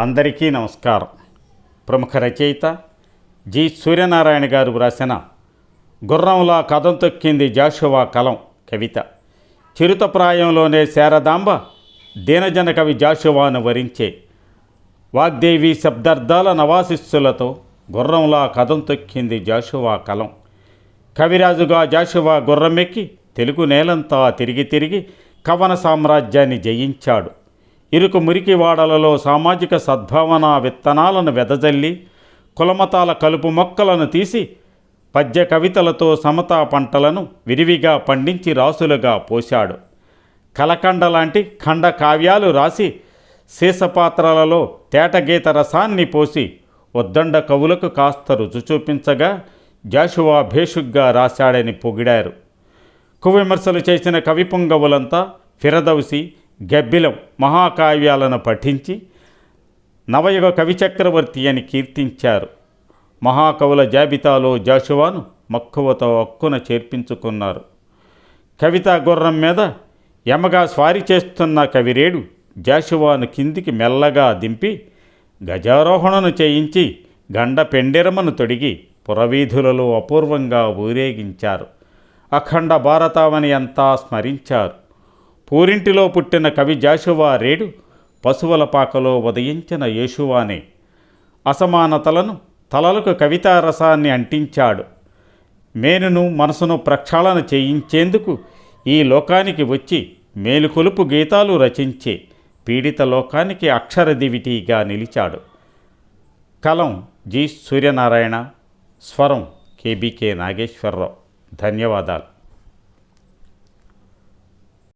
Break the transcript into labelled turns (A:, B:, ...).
A: అందరికీ నమస్కారం. ప్రముఖ రచయిత జి. సూర్యనారాయణ గారు వ్రాసిన గుర్రంలా కథం తొక్కింది జాషువా కలం కవిత. చిరుత ప్రాయంలోనే శారదాంబ దీనజన కవి జాషువాను వరించే వాగ్దేవి శబ్దార్థాల నవాశిస్సులతో గుర్రంలా కథం తొక్కింది జాషువా కలం. కవిరాజుగా జాషువా గుర్రమెక్కి తెలుగు నేలంతా తిరిగి తిరిగి కవన సామ్రాజ్యాన్ని జయించాడు. ఇరుకు మురికి వాడలలో సామాజిక సద్భావన విత్తనాలను వెదజల్లి కులమతాల కలుపు మొక్కలను తీసి పద్య కవితలతో సమతా పంటలను విరివిగా పండించి రాసులుగా పోశాడు. కలకండ లాంటి ఖండ కావ్యాలు రాసి శేషపాత్రలలో తేటగీత రసాన్ని పోసి ఉద్దండ కవులకు కాస్త రుచి చూపించగా జాషువా భేషుగ్గా రాశాడని పొగిడారు. కువిమర్శలు చేసిన కవి పుంగవులంతా ఫిరదౌసి గబ్బిలం మహాకావ్యాలను పఠించి నవయుగ కవిచక్రవర్తి అని కీర్తించారు. మహాకవుల జాబితాలో జాషువాను మక్కువతో హక్కున చేర్పించుకున్నారు. కవితా గుర్రం మీద యమగా స్వారీ చేస్తున్న కవిరేడు జాషువాను కిందికి మెల్లగా దింపి గజారోహణను చేయించి గండ పెండెరమను తొడిగి పురవీధులలో అపూర్వంగా ఊరేగించారు. అఖండ భారతావని అంతా స్మరించారు. పూరింటిలో పుట్టిన కవి జాషువా రేడు పశువుల పాకలో ఉదయించిన యేషువానే. అసమానతలను తలలకు కవితారసాన్ని అంటించాడు. మేనును మనసును ప్రక్షాళన చేయించేందుకు ఈ లోకానికి వచ్చి మేలుకొలుపు గీతాలు రచించే పీడిత లోకానికి అక్షరదివిటీగా నిలిచాడు. కలం జి సూర్యనారాయణ. స్వరం కేబీకే నాగేశ్వరరావు. ధన్యవాదాలు.